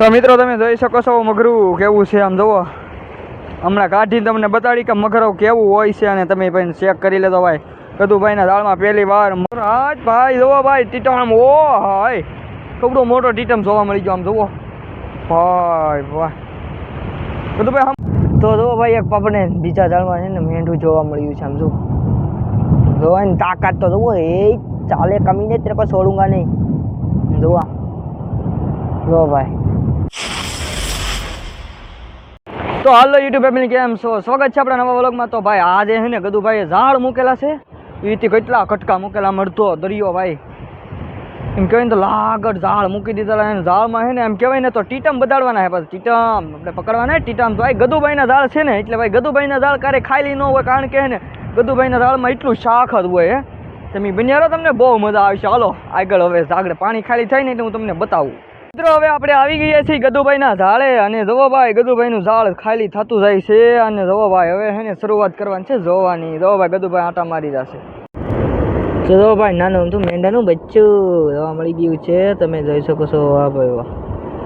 તો મિત્રો, તમે જોઈ શકો છો મગરું કેવું છે આમ જુઓ. હમણાં કાઢીને તમને બતાડી કે મગરો કેવું હોય છે અને તમે ભાઈ ચેક કરી લેતો ભાઈ. કદુભાઈના દાળમાં પહેલી વાર હા ભાઈ, જુઓ ભાઈ, ટીટમ ઓ હાય. કબડો મોટો ટીટમ જોવા મળી ગયો આમ જુઓ. ભાઈ, વાહ. કદુભાઈ આમ તો જુઓ ભાઈ, એક આપણને બીજા દાળમાં છે ને મેંઢું જોવા મળ્યું છે આમ જુઓ. જોવા ને તાકાત તો જુઓ એ ચાલે કમીને તેરે કો છોડુંગા નહીં. જુઓ. જો ભાઈ. તો હાલો યુટ્યુબ ફેમિલી કેમ છો? સ્વાગત છે આપણા નવા વ્લોગમાં. તો ભાઈ, આજે છે ને ગદુભાઈએ ઝાડ મૂકેલા છે. એથી કેટલા કટકા મૂકેલા મળતો દરિયો ભાઈ. એમ કહેવાય ને તો લાગડ ઝાડ મૂકી દીધેલા અને ઝાડમાં છે ને એમ કહેવાય ને તો ટીટમ બતાડવાના છે પછી ટીટમ, આપણે પકડવાના ટીટમ. તો ભાઈ ગદુભાઈના ઝાડ છે ને, એટલે ભાઈ ગદુભાઈના ઝાડ ક્યારેય ખાલી ન હોય, કારણ કે ને ગદુભાઈના ઝાડમાં એટલું શાખ જ હોય તમે બન્યા તમને બહુ મજા આવશે. હાલો, આગળ હવે આગળ પાણી ખાલી થાય ને એટલે હું તમને બતાવું. મિત્રો, હવે આપણે આવી ગયા છીએ ગદુભાઈના ઝાડે અને જોવો ભાઈ ગદુભાઈનું ઝાડ ખાલી થતું જાય છે અને જોવો ભાઈ હવે છે શરૂઆત કરવાની છે જોવાની. જોવો ભાઈ ગદુભાઈ આટા મારી જશે તો જો ભાઈ નાનું તું મેંઢાનું બચ્ચું જોવા મળી ગયું છે. તમે જોઈ શકો છો વાહ ભાઈ વાહ.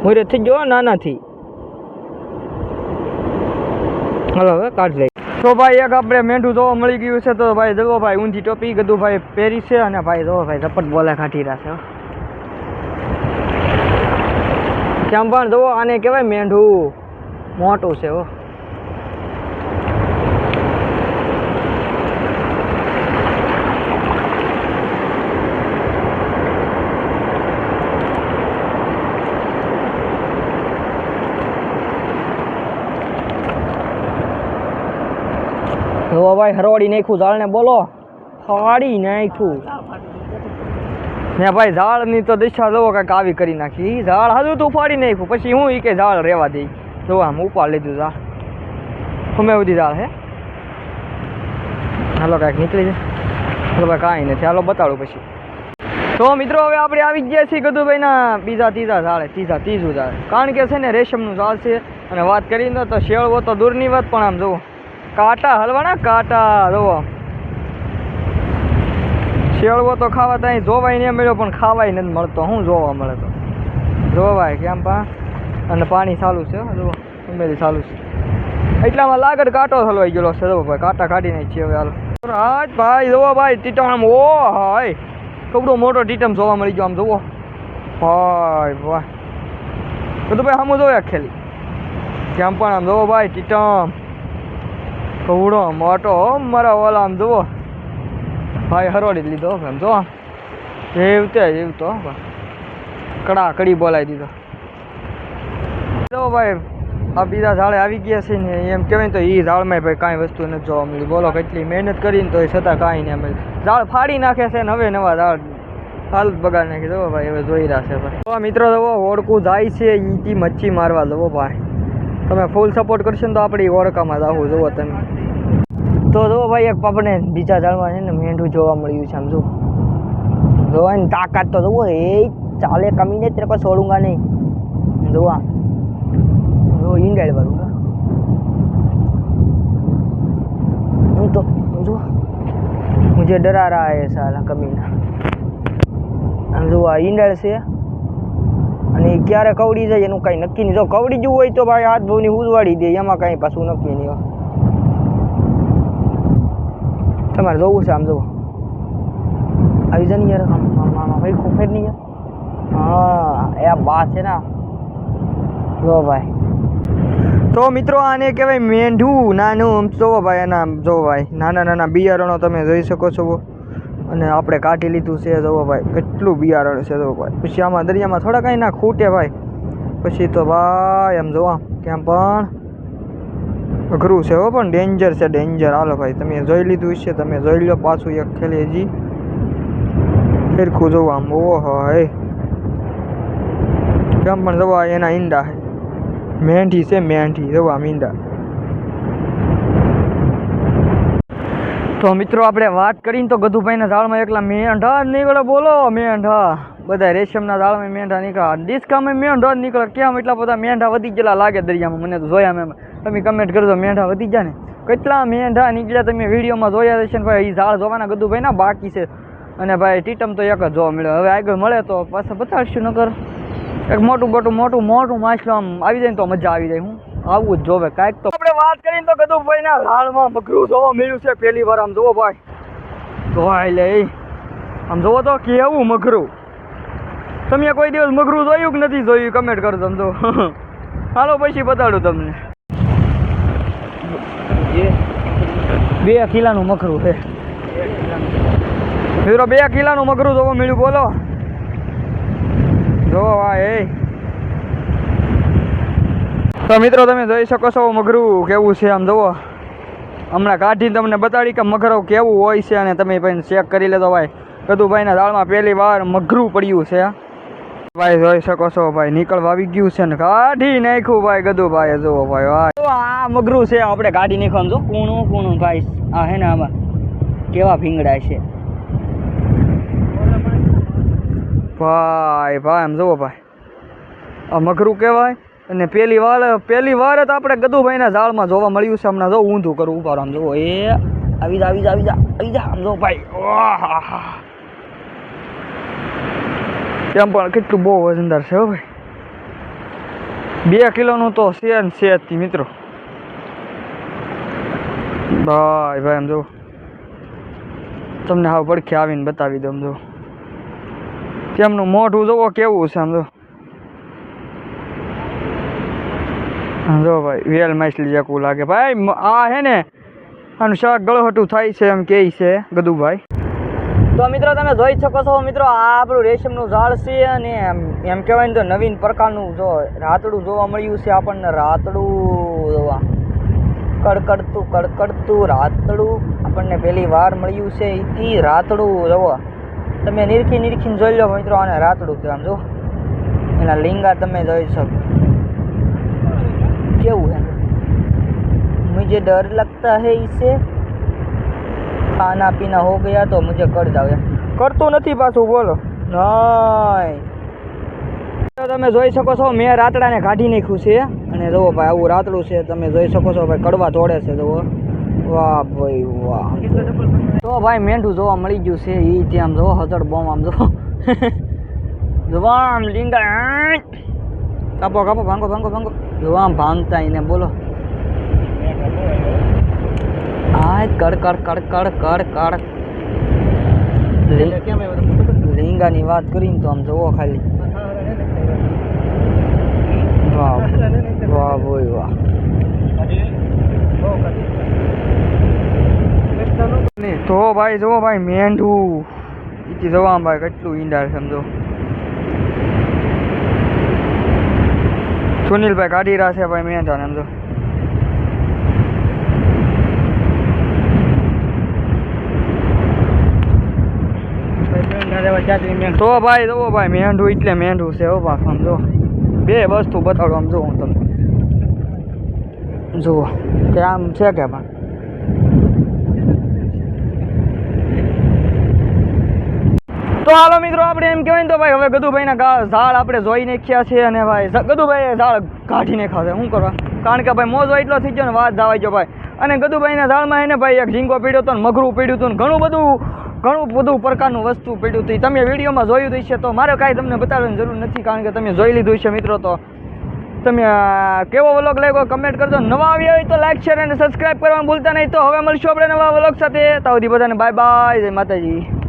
મુહૂર્ત થઈ ગયો નાનાથી. હલો, હવે કાઢ લઈ તો ભાઈ, એક આપણે મેંઢું જોવા મળી ગયું છે. તો ભાઈ જવો ભાઈ ઊંધી ટોપી ગદુભાઈ પહેરી છે અને ભાઈ જોવો ભાઈ ઝપટ બોલે કાઢી રહ્યા છે કેમ જુઓ, આને કહેવાય મેંઢું. મોટું છે, હો. ભાઈ હરવાડી નાખ્યું, ઝાડને બોલો. હવાડી નાખ્યું. ને ભાઈ ઝાડની તો દિશા જોવો કાંઈક આવી કરી નાખી. ઝાડ હજુ તું ઉપાડી નાખ્યું. પછી હું એ કે ઝાડ રહેવા દઈ. જો આમ ઉપાડ લીધું ઝાડ. અમે બધી ઝાડ હે? હાલો કાંઈક નીકળી જાય હાલો ભાઈ કાંઈ નથી. હાલો બતાડું પછી. તો મિત્રો હવે આપણે આવી ગયા છીએ ગદુભાઈના બીજા ત્રીજા ઝાડે. ત્રીજા ત્રીજું ઝાડ. કારણ કે છે ને રેશમનું ઝાડ છે. અને વાત કરીને તો શેળવો તો દૂરની વાત, પણ આમ જુઓ. કાંટા હલવાના? કાંટા, જુઓ. શેળવો તો ખાવા તો અહીં જોવાય નહીં મળ્યો, પણ ખાવાય નથી મળતો. શું જોવા મળે તો. જોવાય કેમ પા? અને પાણી ચાલુ છે જો ઉમેરી ચાલુ છે. એટલામાં લાગડ કાંટો હલવાઈ ગયેલો છે ભાઈ, કાંટા કાઢી નાખીએ હવે હાલ. રાજ ભાઈ જોવો ભાઈ ટીટમ આમ ઓ, હાય. કવડો મોટો ટીટમ જોવા મળી ગયો આમ જોવો ભાઈ ભાઈ બધું ભાઈ સામું જોયા ખેલી. કેમ પણ આમ જોવો ભાઈ, ટીટમ. કવડો મોટો મારા ઓલા આમ જુઓ. ભાઈ હરોડી લીધો એમ, જો. જેવ તે જેવ તો કડા કડી બોલાવી દીધો. જો ભાઈ, આ બીજા ઝાડે આવી ગયા છે ને, એમ કહેવાય તો એ ઝાડમાં ભાઈ કાંઈ વસ્તુ નથી જોવા મળી. બોલો, કેટલી મહેનત કરીને તો છતાં કાંઈ નહીં મળે. ઝાડ ફાડી નાખે છે ને, હવે નવા ઝાડ હાલત બગાડ નાખી દો ભાઈ, હવે જોઈ રહ્યા છે ભાઈ. તો મિત્રો જવો ઓળખું જાય છે એથી મચ્છી મારવા. દવો ભાઈ, તમે ફૂલ સપોર્ટ કરશો ને તો આપણી ઓળખામાં જાવું જુઓ તમે. તો જો ભાઈ એક પબને બીજા જાળમાં છે ને મેંઢું જોવા મળ્યું છે આમ જોવા ને તાકાત તો જોવો, એ ચાલે કમી નહીં, તેરે પાસે છોડુંગા નહીં. જોવા. જો ઈંડાળ વાળું હું તો, જો. મુજે ડરા રહા એ સાલા કમીના. આમ જોવા આ ઈંડાળ છે. અને ક્યારે કવડી જાય એનું કાંઈ નક્કી નહીં. જો કવડી જવું હોય તો ભાઈ હાથ ભાવની ઉજવાડી દે, એમાં કાંઈ પાછું નક્કી નહીં હોય તમારે જોવું છે આમ જુઓ આવી જાય ને યાર ભાઈ ખોફેર નહીં યાર. હા, એ આ બા છે ને જો ભાઈ. તો મિત્રો આને કહેવાય મેંઢું નાનું. જોવો ભાઈ એના જો ભાઈ, નાના નાના બિયારણો તમે જોઈ શકો છો. અને આપણે કાઢી લીધું છે જોવો ભાઈ, કેટલું બિયારણ છે જોવો ભાઈ. પછી આમાં દરિયામાં થોડા કાંઈ ના ખૂટે ભાઈ. પછી તો ભાઈ, આમ જોવા, કેમ પણ અઘરું છે હો પણ ડેન્જર છે ડેન્જર હાલો ભાઈ, તમે જોઈ લીધું છે, તમે જોઈ લો પાછું એક ખેલી હજી. ફેરખું જોવા આમ. ઓહો, હે. કેમ પણ જવા એના ઈંડા મેંઢી છે મેંઢી જવા ઈંડા તો મિત્રો આપણે વાત કરીને તો ગધુભાઈના ઝાડમાં એકલા મેંઢા નીકળે, બોલો મેંઢા. બધા રેશમના ઝાડમાં મેંઢા નીકળે. ડિસ્કામાં મેંઢા નીકળે. કેમ એટલા બધા મેંઢા વધી ગયેલા લાગે દરિયામાં? મને તો જોયા મેં તમે કમેન્ટ કરજો, મેંઢા વધી ગયા ને. કેટલા મેંઢા નીકળ્યા તમે વિડીયોમાં જોયા હશે ને ભાઈ? એ ઝાડ જોવાના ગધુભાઈના બાકી છે. અને ભાઈ, ટીટમ તો એક જ જોવા મળ્યો હવે આગળ મળે તો પાછા બતાડશું નગર એક મોટું મોટું મોટું મોટું માછલું આમ આવી જાય ને તો મજા આવી જાય હું. આવું જ જોવે. કાંઈક તો આપણે વાત કરીને તો ગદુભાઈ ના લાળમાં મગરું જોવા મળ્યું છે પહેલી વાર. આમ જોવો ભાઈ. જોવાય લે. આમ જોવો તો કેવું મગરું. તમે કોઈ દિવસ મગરું જોયું કે નથી જોયું? કમેન્ટ કરો તમે તો હાલો પછી બતાડું તમને. બે. કિલાનું મગરું છે. મિત્રો બે કિલાનું મગરું જોવા મળ્યું બોલો. જો ભાઈ એ. તો મિત્રો, તમે જોઈ શકો છો મગરું કેવું છે આમ જુઓ. હમણાં કાઢીને તમને બતાડી કે મગરો કેવું હોય છે અને તમે ભાઈ ચેક કરી લેતો ભાઈ. કદુભાઈના દાળમાં પહેલી વાર મગરું પડ્યું છે. ભાઈ, જોઈ શકો છો ભાઈ, નીકળવા આવી ગયું છે ને કાઢી નાખ્યું ભાઈ ગદુભાઈ જુઓ ભાઈ ભાઈ આ મગરું છે, આપણે કાઢી નાખવાનું જો. કૂણું કૂણું ભાઈ, આ હે ને આમાં. કેવા ભીંગડા છે. ભાઈ ભાઈ, આમ જુઓ ભાઈ. આ મગરું કહેવાય અને પહેલી વાર પહેલી વાર જ આપણે ગદુભાઈના ઝાડમાં જોવા મળ્યું છે. હમણાં જો ઊંધું કરું ઉપર આમ જુઓ. એ, આવી જા આવી જા આવી જા આવી જા, આમ જો ભાઈ. એમ પણ કેટલું બહુ વજનદાર છે હો ભાઈ. બે કિલોનું તો છે ને છે મિત્રો. ભાઈ ભાઈ, આમ જો. તમને હાવ પડખે આવીને બતાવી દઉં જો. તેમનું મોઢું જોવો કેવું છે, આમ જો આમ જો ભાઈ, વેલ માછલી જેવું લાગે. ભાઈ આ હે ને, આનું શાક ગળહટું થાય છે એમ કે છે ગદુભાઈ. તો મિત્રો, તમે જોઈ શકો છો, મિત્રો, આ આપણું રેશમનું ઝાડ છે અને એમ એમ કહેવાય ને તો નવીન પ્રકારનું જો રાતડું જોવા મળ્યું છે આપણને. રાતડું, જોવા. કડકડતું કડકડતું રાતડું આપણને પહેલી વાર મળ્યું છે. એ રાતડું, જોવો. તમે નિરખી નિરખીને જોઈ લો મિત્રો, આને રાતડું કહેવાય જો. એના લીંગા તમે જોઈ શકો. કેવું है मुझे डर लगता है इसे खाना पीना हो गया तो मुझे कर जावे કરતું નથી પાછું બોલો નાય તો તમે જોઈ શકો છો મેં રાતડાને કાઢી નાખ્યું છે અને જુઓ ભાઈ આવું રાતડું છે તમે જોઈ શકો છો ભાઈ કડવા તોડે છે જુઓ વાહ ભાઈ વાહ તો ભાઈ મેંઢું જોવા મળી ગયું છે એ ત્યાં આમ જોવો હજડ બોમ આમ જો જોવા આમ લીંગા કાપો કાપો, ભાંગો ભાંગો ભાંગો. આમ ભાંગતા એને, બોલો. આ કડ કડ કડ કડ કડ કડ. લીંગાની વાત કરીને તો આમ જોવો ખાલી. વાહ વાહ બોય વાહ. તો ભાઈ, જુઓ ભાઈ, મેંઢું. જોવા ભાઈ, કેટલું ઈંડા સમજો. સુનિલભાઈ કાઢી રહ્યા છે ભાઈ જાણે એમ તો. તો ભાઈ જુઓ ભાઈ, મેંઢું એટલે મેંઢું છે હો પાછું, આમ જો. બે વસ્તુ બતાડો, આમ જો હું તમને. જુઓ, કે આમ છે કે પણ. હાલો મિત્રો, આપણે એમ કહેવાય ને તો ભાઈ, હવે ગદુભાઈના ઝાડ આપણે જોઈ નાખ્યા છે અને ભાઈ ગદુભાઈએ ઝાડ કાઢી નાખ્યા છે. શું કરવા? કારણ કે ભાઈ, મોજો એટલો થઈ ગયો ને, વાત જવાઈ ગયો ભાઈ. અને ગદુભાઈના ઝાડમાં એને ભાઈ, એક ઝીંગો પીડ્યો હતો ને, મગરું પીડ્યું હતું ને, ઘણું બધું ઘણું બધું પ્રકારનું વસ્તુ પીડ્યું હતું. તમે વિડીયોમાં જોયું છે તો મારે કાંઈ તમને બતાવવાની જરૂર નથી, કારણ કે તમે જોઈ લીધું છે મિત્રો તો. તમે કેવો વ્લોગ લાગ્યો કમેન્ટ કરજો. નવા આવ્યા હોય તો લાઈક, શેર અને સબસ્ક્રાઇબ કરવાનું ભૂલતા નહીં. તો હવે મળશું આપણે નવા વ્લોગ સાથે. તો બધાને બાય બાય જય માતાજી.